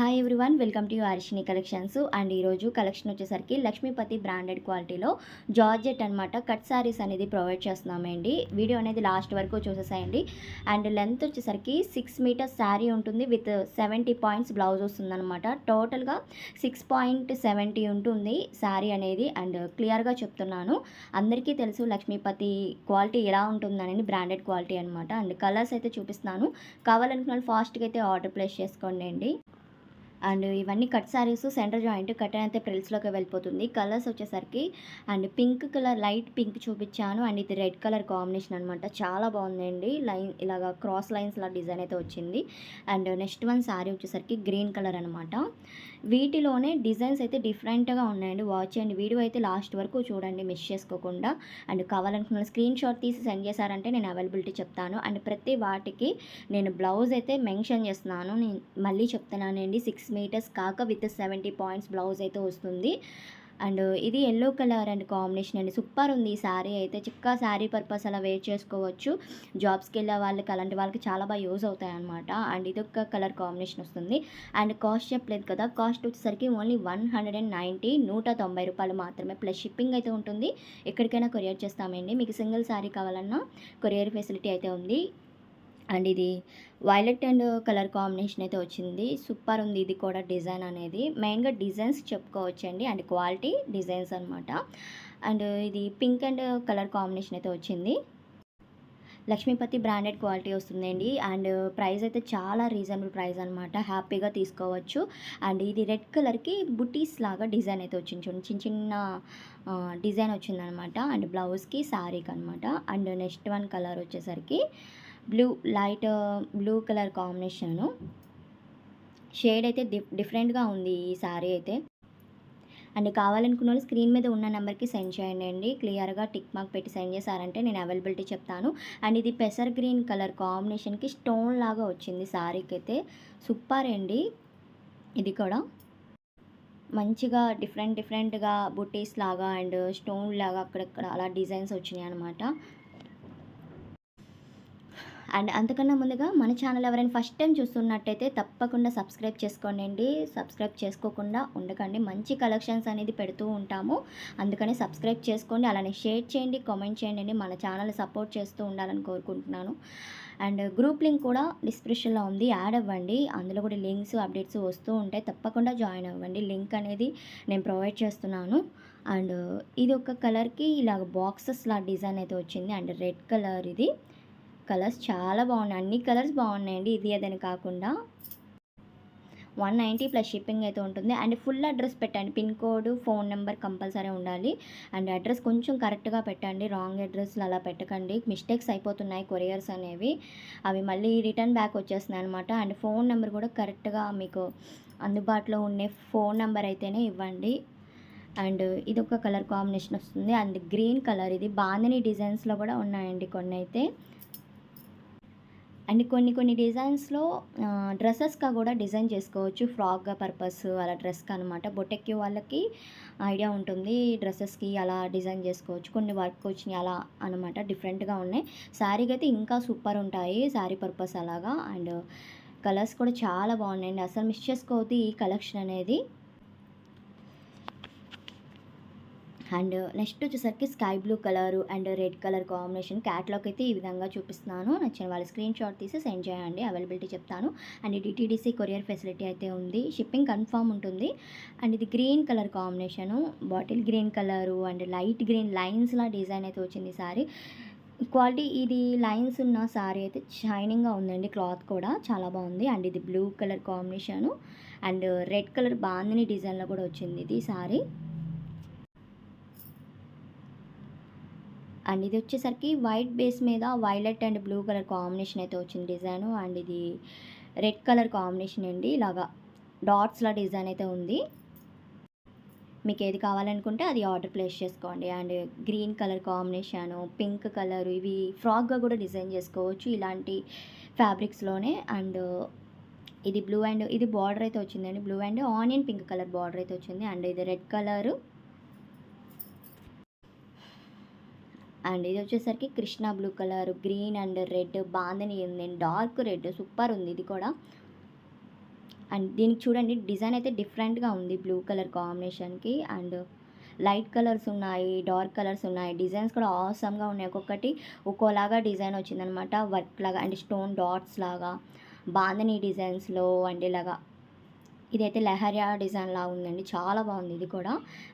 Hi everyone welcome to Arshini collections and ఈరోజు collection వచ్చేసరికి Lakshmipati branded క్వాలిటీలో జార్జెట్ అనమాట కట్ శారీస్ అనేది ప్రొవైడ్ చేస్తున్నామండి. వీడియో అనేది లాస్ట్ వరకు చూసేసాయండి. అండ్ లెంత్ వచ్చేసరికి సిక్స్ మీటర్స్ శారీ ఉంటుంది విత్ సెవెంటీ పాయింట్స్ బ్లౌజ్ వస్తుందన్నమాట. టోటల్గా సిక్స్ పాయింట్ సెవెంటీ ఉంటుంది శారీ అనేది. అండ్ క్లియర్గా చెప్తున్నాను. అందరికీ తెలుసు లక్ష్మీపతి క్వాలిటీ ఎలా ఉంటుందని బ్రాండెడ్ క్వాలిటీ అనమాట అండ్ కలర్స్ అయితే చూపిస్తున్నాను. కావాలనుకున్న వాళ్ళు ఫాస్ట్గా అయితే ఆర్డర్ ప్లేస్ చేసుకోండి అండి. అండ్ ఇవన్నీ cut saris centre joint cut అయితే ప్రిల్స్లోకి వెళ్ళిపోతుంది. కలర్స్ వచ్చేసరికి and pink colour light pink చూపించాను. అండ్ ఇది రెడ్ కలర్ కాంబినేషన్ అనమాట చాలా బాగుందండి. లైన్ ఇలాగా క్రాస్ లైన్స్ లా డిజైన్ అయితే వచ్చింది. అండ్ నెక్స్ట్ వన్ శారీ వచ్చేసరికి గ్రీన్ కలర్ అనమాట వీటిలోనే డిజైన్స్ అయితే డిఫరెంట్గా ఉన్నాయండి. వాచ్ అండ్ వీడియో అయితే లాస్ట్ వరకు చూడండి. మిస్ చేసుకోకుండా అండ్ కావాలనుకున్న స్క్రీన్ షాట్ తీసి సెండ్ చేశారంటే నేను అవైలబిలిటీ చెప్తాను. అండ్ ప్రతి వాటికి నేను బ్లౌజ్ అయితే మెన్షన్ చేస్తున్నాను. నేను మళ్ళీ చెప్తున్నానండి. సిక్స్ మీటర్స్ కాక విత్ సెవెంటీ పాయింట్స్ బ్లౌజ్ అయితే వస్తుంది. అండ్ ఇది ఎల్లో కలర్ అండ్ కాంబినేషన్ అండి. సూపర్ ఉంది ఈ శారీ అయితే. చిక్క శారీ పర్పస్ అలా వేర్ చేసుకోవచ్చు. జాబ్స్కి వెళ్ళే వాళ్ళకి అలాంటి వాళ్ళకి చాలా బాగా యూజ్ అవుతాయి అనమాట అండ్ ఇది ఒక కలర్ కాంబినేషన్ వస్తుంది. అండ్ కాస్ట్ చెప్పలేదు కదా. కాస్ట్ వచ్చేసరికి only one hundred and ninety నూట తొంభై రూపాయలు మాత్రమే. ప్లస్ షిప్పింగ్ అయితే ఉంటుంది. ఎక్కడికైనా కొరియర్ చేస్తామండి. మీకు సింగిల్ శారీ కావాలన్నా కొరియర్ ఫెసిలిటీ అయితే ఉంది. అండ్ ఇది వైలెట్ అండ్ కలర్ కాంబినేషన్ అయితే వచ్చింది. సూపర్ ఉంది ఇది కూడా డిజైన్ అనేది. మెయిన్గా డిజైన్స్ చెప్పుకోవచ్చండి. అండ్ క్వాలిటీ డిజైన్స్ అనమాట అండ్ ఇది పింక్ అండ్ కలర్ కాంబినేషన్ అయితే వచ్చింది. లక్ష్మీపతి బ్రాండెడ్ క్వాలిటీ వస్తుందండి. అండ్ ప్రైస్ అయితే చాలా రీజనబుల్ ప్రైస్ అనమాట హ్యాపీగా తీసుకోవచ్చు. అండ్ ఇది రెడ్ కలర్కి బుటీస్ లాగా డిజైన్ అయితే వచ్చింది చూడండి. చిన్న చిన్న డిజైన్ వచ్చిందనమాట అండ్ బ్లౌజ్కి శారీకి అనమాట అండ్ నెక్స్ట్ వన్ కలర్ వచ్చేసరికి blue light blue colour combination. Shade అయితే డిఫ్ డిఫరెంట్గా ఉంది ఈ శారీ అయితే. అండ్ కావాలనుకున్న వాళ్ళు స్క్రీన్ మీద ఉన్న నెంబర్కి సెండ్ చేయండి అండి. క్లియర్గా టిక్ మార్క్ పెట్టి సెండ్ చేశారంటే నేను అవైలబిలిటీ చెప్తాను. అండ్ ఇది పెసర్ గ్రీన్ కలర్ కాంబినేషన్కి స్టోన్ లాగా వచ్చింది శారీకి అయితే సూపర్ అండి. ఇది కూడా మంచిగా డిఫరెంట్ డిఫరెంట్గా బుటీస్ లాగా అండ్ స్టోన్ లాగా అక్కడక్కడ అలా డిజైన్స్ వచ్చినాయి అనమాట అండ్ అంతకన్నా ముందుగా మన ఛానల్ ఎవరైనా ఫస్ట్ టైం చూస్తున్నట్టయితే తప్పకుండా సబ్స్క్రైబ్ చేసుకోండి సబ్స్క్రైబ్ చేసుకోకుండా ఉండకండి. మంచి కలెక్షన్స్ అనేది పెడుతూ ఉంటాము. అందుకని సబ్స్క్రైబ్ చేసుకోండి. అలానే షేర్ చేయండి కామెంట్ చేయండి మన ఛానల్ సపోర్ట్ చేస్తూ ఉండాలని కోరుకుంటున్నాను. అండ్ గ్రూప్ లింక్ కూడా డిస్క్రిప్షన్లో ఉంది. యాడ్ అవ్వండి. అందులో కూడా లింక్స్ అప్డేట్స్ వస్తూ ఉంటాయి. తప్పకుండా జాయిన్ అవ్వండి. లింక్ అనేది నేను ప్రొవైడ్ చేస్తున్నాను. అండ్ ఇది ఒక కలర్కి ఇలాగ బాక్సెస్ లా డిజైన్ అయితే వచ్చింది. అండ్ రెడ్ కలర్ ఇది. కలర్స్ చాలా బాగున్నాయి. అన్ని కలర్స్ బాగున్నాయండి ఇది అదని కాకుండా. వన్ నైంటీ ప్లస్ షిప్పింగ్ అయితే ఉంటుంది. అండ్ ఫుల్ అడ్రస్ పెట్టండి. Pin code phone number compulsory ఉండాలి. అండ్ అడ్రస్ కొంచెం కరెక్ట్గా పెట్టండి. రాంగ్ అడ్రస్లు అలా పెట్టకండి. మిస్టేక్స్ అయిపోతున్నాయి కొరియర్స్ అనేవి. అవి మళ్ళీ రిటర్న్ బ్యాక్ వచ్చేస్తున్నాయి అనమాట అండ్ ఫోన్ నెంబర్ కూడా కరెక్ట్గా మీకు అందుబాటులో ఉండే ఫోన్ నెంబర్ అయితేనే ఇవ్వండి. అండ్ ఇది ఒక కలర్ కాంబినేషన్ వస్తుంది. అండ్ గ్రీన్ కలర్ ఇది. బాందని డిజైన్స్లో కూడా ఉన్నాయండి కొన్ని అయితే అండ్ కొన్ని కొన్ని డిజైన్స్లో డ్రెస్సెస్గా కూడా డిజైన్ చేసుకోవచ్చు. ఫ్రాక్గా పర్పస్ అలా డ్రెస్కి అనమాట బొటెక్కి వాళ్ళకి ఐడియా ఉంటుంది. డ్రెస్సెస్కి అలా డిజైన్ చేసుకోవచ్చు. కొన్ని వర్క్ వచ్చినాయి అలా అనమాట డిఫరెంట్గా ఉన్నాయి. శారీకి అయితే ఇంకా సూపర్ ఉంటాయి. శారీ పర్పస్ అలాగా. అండ్ కలర్స్ కూడా చాలా బాగున్నాయండి. అసలు మిస్ చేసుకోవద్దు ఈ కలెక్షన్ అనేది. అండ్ నెక్స్ట్ వచ్చేసరికి sky blue colour and red colour combination catalogue అయితే ఈ విధంగా చూపిస్తున్నాను. నచ్చిన వాళ్ళ స్క్రీన్ షాట్ తీసి సెండ్ చేయండి. అవైలబిలిటీ చెప్తాను. అండ్ డిటీడీసీ కొరియర్ ఫెసిలిటీ అయితే ఉంది. షిప్పింగ్ కన్ఫామ్ ఉంటుంది. అండ్ ఇది green colour combination. Bottle green colour and light green లైన్స్లా design అయితే వచ్చింది సారీ. క్వాలిటీ ఇది లైన్స్ ఉన్న సారీ అయితే షైనింగ్గా ఉందండి. క్లాత్ కూడా చాలా బాగుంది. అండ్ ఇది blue colour combination. And red colour bandhani డిజైన్లో కూడా వచ్చింది ఇది సారీ. అండ్ ఇది వచ్చేసరికి వైట్ బేస్ మీద violet and blue colour combination అయితే వచ్చింది డిజైన్. అండ్ ఇది రెడ్ కలర్ కాంబినేషన్ అండి. ఇలాగా డాట్స్లా డిజైన్ అయితే ఉంది. మీకు ఏది కావాలనుకుంటే అది ఆర్డర్ ప్లేస్ చేసుకోండి. And green colour combination pink colour ఇవి ఫ్రాక్గా కూడా డిజైన్ చేసుకోవచ్చు ఇలాంటి ఫ్యాబ్రిక్స్లోనే. అండ్ ఇది బ్లూ అండ్ ఇది బార్డర్ అయితే వచ్చిందండి. Blue and onion pink colour border అయితే వచ్చింది. అండ్ ఇది రెడ్ కలరు అండ్ ఇది వచ్చేసరికి Krishna blue colour green and red bandhani ఉంది. డార్క్ రెడ్ సూపర్ ఉంది ఇది కూడా. అండ్ దీనికి చూడండి డిజైన్ అయితే డిఫరెంట్గా ఉంది బ్లూ కలర్ కాంబినేషన్కి. అండ్ లైట్ కలర్స్ ఉన్నాయి డార్క్ కలర్స్ ఉన్నాయి. డిజైన్స్ కూడా ఆసమ్గా ఉన్నాయి. ఒక్కొక్కటి ఒక్కోలాగా డిజైన్ వచ్చిందనమాట. వర్క్ లాగా అండ్ స్టోన్ డాట్స్ లాగా బాందని డిజైన్స్లో అండ్ ఇలాగా ఇదైతే లెహరియా డిజైన్లా ఉందండి. చాలా బాగుంది ఇది కూడా.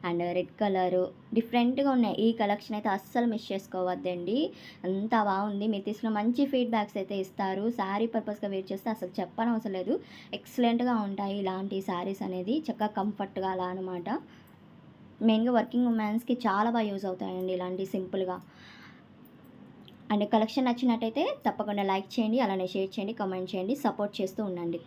అండ్ రెడ్ కలర్ డిఫరెంట్గా ఉన్నాయి. ఈ కలెక్షన్ అయితే అస్సలు మిస్ చేసుకోవద్దండి. అంత బాగుంది. మీరు తీసుకున్న మంచి ఫీడ్బ్యాక్స్ అయితే ఇస్తారు. శారీ పర్పస్గా వేర్ చేస్తే అసలు చెప్పనవసరం లేదు. ఎక్సలెంట్గా ఉంటాయి ఇలాంటి శారీస్ అనేది. చక్కగా కంఫర్ట్గా అలా అనమాట మెయిన్గా వర్కింగ్ ఉమెన్స్కి చాలా బాగా యూజ్ అవుతాయండి ఇలాంటి సింపుల్గా. అండ్ కలెక్షన్ నచ్చినట్టయితే తప్పకుండా లైక్ చేయండి అలానే షేర్ చేయండి కమెంట్ చేయండి సపోర్ట్ చేస్తూ ఉండండి.